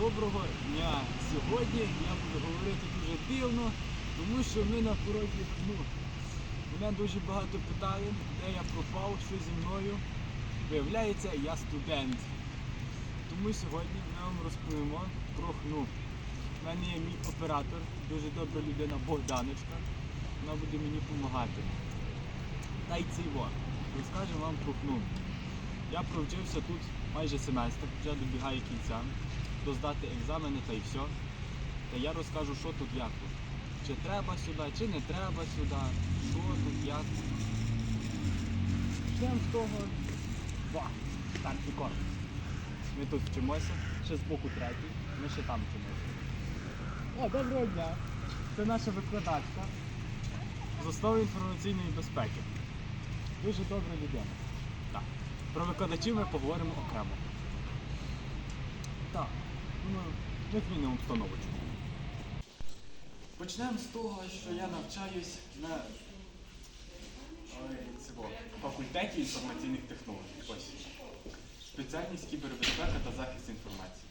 Доброго дня! Сьогодні я буду говорити дуже дивно, тому що ми на породі, ну, мене дуже багато питали, де я пропав, що зі мною. Виявляється, я студент. Тому сьогодні ми вам розповімо про хну. У мене є мій оператор, дуже добра людина Богданочка. Вона буде мені допомагати. Та й ціво. Розкажемо вам про хну. Я провчився тут майже семестр, вже добігає кінця. Доздати екзамени та й все. Та я розкажу, що тут, як тут. Чи треба сюди, чи не треба сюди, що тут, як. Почнемо з того. Ба, старший корпус. Ми тут вчимося, ще з боку третій, ми ще там вчимося. О, доброго дня! Це наша викладачка з основи інформаційної безпеки. Дуже добра людина. Так. Про викладачів ми поговоримо окремо. Ми змінимо обстановочку. Почнемо з того, що я навчаюсь на цього, факультеті інформаційних технологій. Ось. Спеціальність кібербезпека та захист інформації.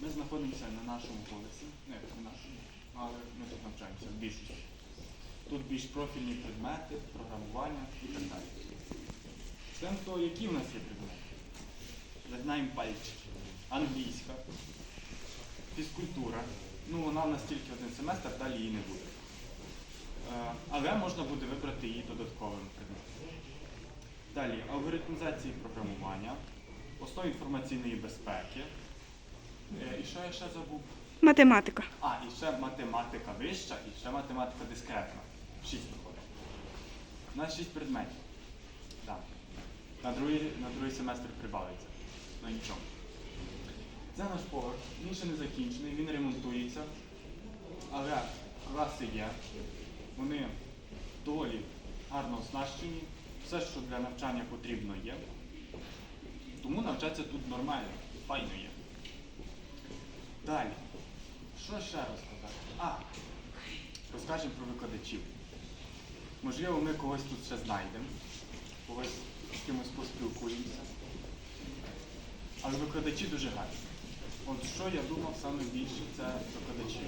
Ми знаходимося на нашому колесі, не на нашому, але ми тут навчаємося в більшості. Тут більш профільні предмети, програмування і так далі. Це то, які в нас є предмети? Загнаємо пальчики. Англійська, фізкультура. Ну, вона в нас тільки один семестр, далі її не буде. Е, Але можна буде вибрати її додатковим предметом. Далі алгоритмізації програмування, основи інформаційної безпеки. Е, І що я ще забув? Математика. А, і ще математика вища, і ще математика дискретна. Шість виходить. У нас шість предметів. Так. На другий, на другий семестр прибавиться. Ну нічого. Це наш поверх. Він ще не закінчений, він ремонтується. Але класи є. Вони доволі гарно оснащені. Все, що для навчання потрібно є. Тому навчатися тут нормально, файно є. Далі. Що ще розказати? А, розкажемо про викладачів. Можливо, ми когось тут ще знайдемо, когось з кимось поспілкуємося. Але викладачі дуже гарні. От що я думав саме більше, це викладачі.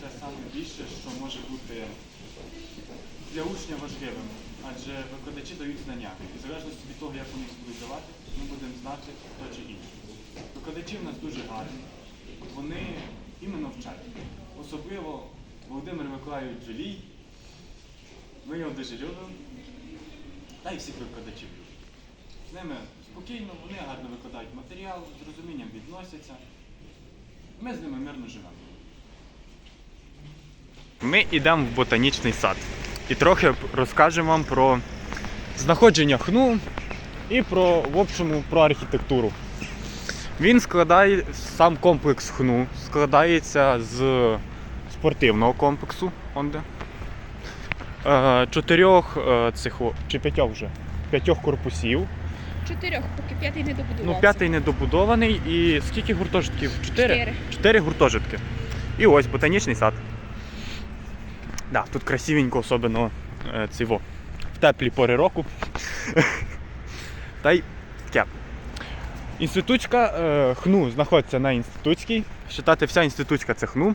Це саме більше, що може бути для учня важливим. Адже викладачі дають знання. І в залежності від того, як вони їх будуть давати, ми будемо знати то чи інше. Викладачі в нас дуже гарні. Вони іменно вчать. Особливо Володимир Миколайович Джолій. Ми його дуже любимо. Та й всіх викладачів. З ними спокійно, вони гарно викладають матеріал, з розумінням відносяться. Ми з ними мирно живемо. Ми йдемо в ботанічний сад і трохи розкажемо вам про знаходження хну і про, в общому, про архітектуру. Він складає сам комплекс хну, складається з спортивного комплексу, он де, е, чотирьох е, цих, чи п'ятьох вже, п'ятьох корпусів. Чотирьох, поки п'ятий не добудувався. Ну, п'ятий недобудований і скільки гуртожитків? Чотири? Чотири. Чотири гуртожитки. І ось ботанічний сад. Да, тут красивенько, особливо е, циво, в теплі пори року. Та й таке. Інститутська е, хну знаходиться на інститутській. Считати, вся інститутська це хну.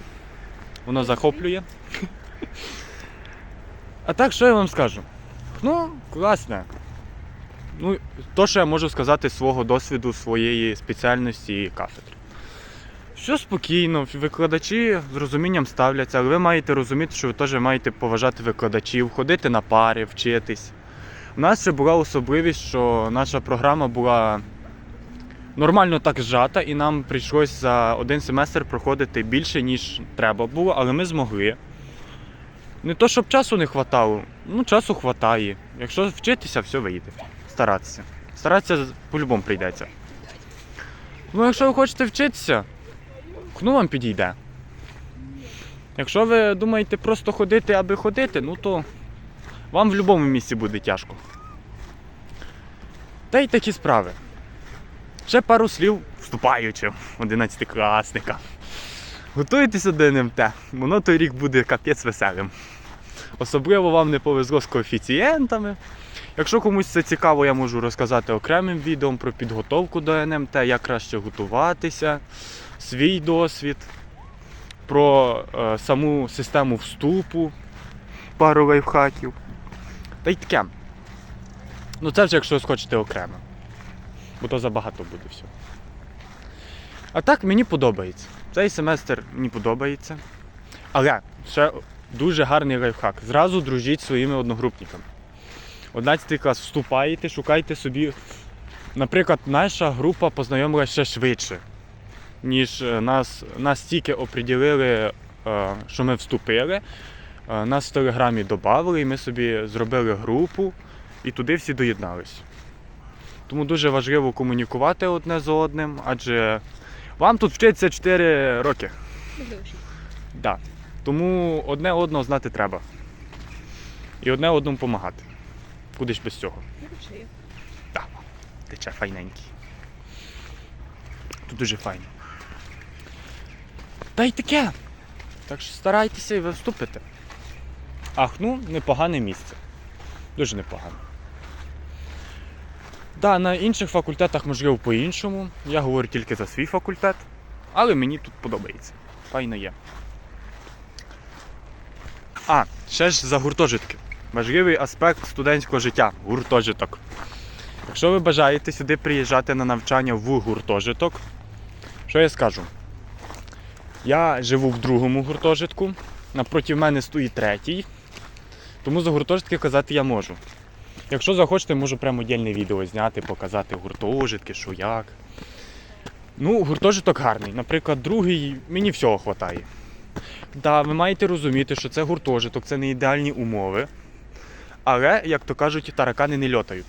Воно захоплює. А так, що я вам скажу? Ну, класне. Ну, то, що я можу сказати з свого досвіду, своєї спеціальності і кафедри. Все спокійно, викладачі з розумінням ставляться, але ви маєте розуміти, що ви теж маєте поважати викладачів, ходити на пари, вчитись. У нас ще була особливість, що наша програма була нормально так зжата, і нам прийшлось за один семестр проходити більше, ніж треба було, але ми змогли. Не то, щоб часу не хватало, ну часу хватає. Якщо вчитися, все вийде. Старатися. Старатися по-любому прийдеться. Ну, якщо ви хочете вчитися, хну вам підійде. Якщо ви думаєте просто ходити, аби ходити, ну то вам в будь-якому місці буде тяжко. Та й такі справи. Ще пару слів вступаючи 11-класника. Готуйтеся до НМТ, воно той рік буде капець веселим. Особливо вам не повезло з коефіцієнтами. Якщо комусь це цікаво, я можу розказати окремим відео про підготовку до НМТ, як краще готуватися. свій досвід, про е, саму систему вступу, пару лайфхаків. Та й таке. Ну це вже якщо схочете окремо. Бо то забагато буде всього. А так мені подобається. Цей семестр мені подобається. Але ще дуже гарний лайфхак. Зразу дружіть зі своїми одногрупниками. 11 клас вступаєте, шукайте собі. Наприклад, наша група познайомилася ще швидше, ніж е, нас, нас тільки оприділили, е, що ми вступили. Е, Нас в телеграмі додали, і ми собі зробили групу і туди всі доєднались. Тому дуже важливо комунікувати одне з одним, адже вам тут вчиться 4 роки. Шість. Да. Тому одне одного знати треба. І одне одному допомагати. Ж без цього? Ну. Так, тече файненький. Тут дуже файно. Та й таке. Так що старайтеся і ви вступите. Ах, ну, непогане місце. Дуже непогане. Да, на інших факультетах, можливо, по-іншому. Я говорю тільки за свій факультет, але мені тут подобається. Файно є. А, ще ж за гуртожитки. Важливий аспект студентського життя гуртожиток. Якщо ви бажаєте сюди приїжджати на навчання в гуртожиток, що я скажу? Я живу в другому гуртожитку, напроти мене стоїть третій, тому за гуртожитки казати я можу. Якщо захочете, можу прямо отдільне відео зняти, показати гуртожитки, що як. Ну, гуртожиток гарний. Наприклад, другий мені всього вистачає. Да, ви маєте розуміти, що це гуртожиток, це не ідеальні умови. Але, як то кажуть, таракани не льотають.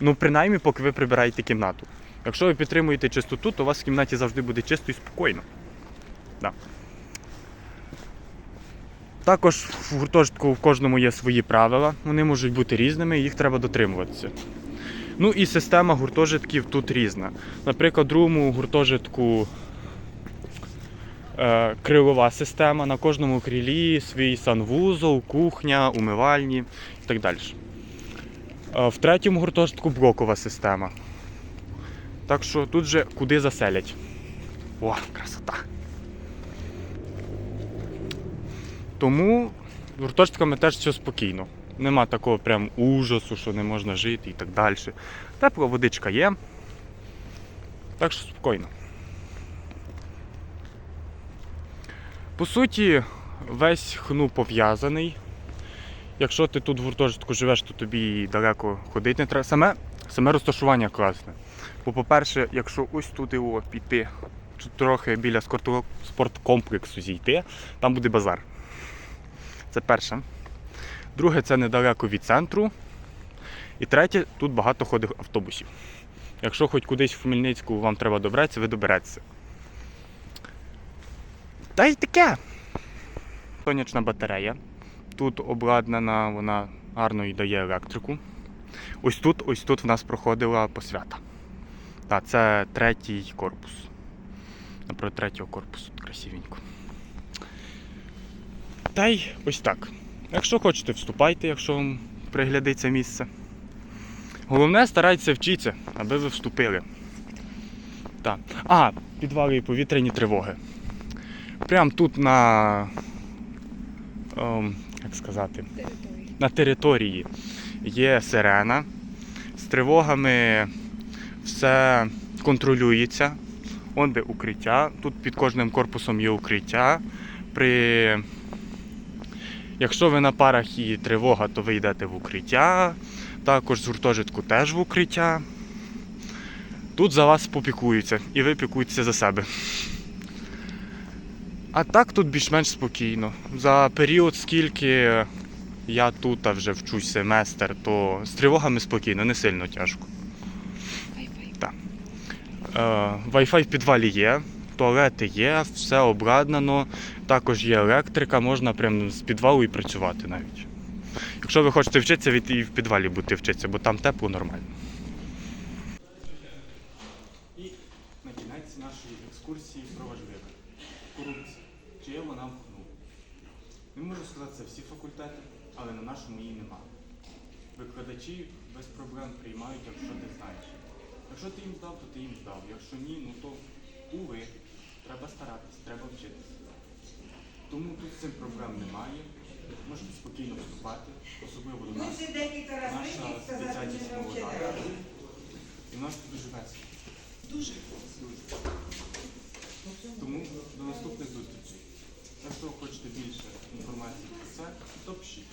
Ну, принаймні, поки ви прибираєте кімнату. Якщо ви підтримуєте чистоту, то у вас в кімнаті завжди буде чисто і спокійно. Да. Також в гуртожитку в кожному є свої правила. Вони можуть бути різними, і їх треба дотримуватися. Ну і система гуртожитків тут різна. Наприклад, в другому гуртожитку крилова система, на кожному крилі свій санвузол, кухня, умивальні і так далі. Е, В третьому гуртожитку блокова система. Так що тут же куди заселять. О, красота. Тому з гуртожитками теж все спокійно. Нема такого прям ужасу, що не можна жити і так далі. Тепла водичка є. Так що спокійно. По суті, весь хну пов'язаний. Якщо ти тут в гуртожитку живеш, то тобі далеко ходити не треба. Саме, саме розташування класне. Бо, по-перше, якщо ось туди о, піти, трохи біля спорткомплексу зійти, там буде базар. Це перше. Друге, це недалеко від центру. І третє, тут багато ходить автобусів. Якщо хоч кудись в Хмельницьку вам треба добратися, ви доберетеся. Та й таке. Сонячна батарея. Тут обладнана, вона гарно і дає електрику. Ось тут, ось тут в нас проходила посвята. Так, це третій корпус. Напроти третього корпусу тут красивенько. Та й ось так. Якщо хочете, вступайте, якщо вам приглядиться місце. Головне, старайтеся вчитися, аби ви вступили. Так. А, підвали і повітряні тривоги. Прямо тут на. ем, як сказати, Території. на території є сирена. З тривогами все контролюється. Он де укриття. Тут під кожним корпусом є укриття. При... Якщо ви на парах і тривога, то ви йдете в укриття. Також з гуртожитку теж в укриття. Тут за вас попікуються і ви пікуєтеся за себе. А так тут більш-менш спокійно. За період, скільки я тут вже вчусь семестр, то з тривогами спокійно, не сильно тяжко. Wi-Fi. Е, Wi-Fi в підвалі є, туалети є, все обладнано. Також є електрика, можна прямо з підвалу і працювати навіть. Якщо ви хочете вчитися, від і в підвалі будете вчитися, бо там тепло нормально. І на кінець нашої екскурсії про важливе. Корупція. Чи вона в КНУ? Не можу сказати, це всі факультети, але на нашому її немає. Викладачі без проблем приймають, якщо ти знаєш. Якщо ти їм здав, то ти їм здав. Якщо ні, ну то Уви, треба старатися, треба вчитися. Тому тут з цим проблем немає. Можете спокійно вступати, особливо до нас. Наша спеціальність молода. І в нас тут дуже весело. Дуже. Тому до наступних зустрічей. Якщо ви хочете більше інформації про це, то пишіть.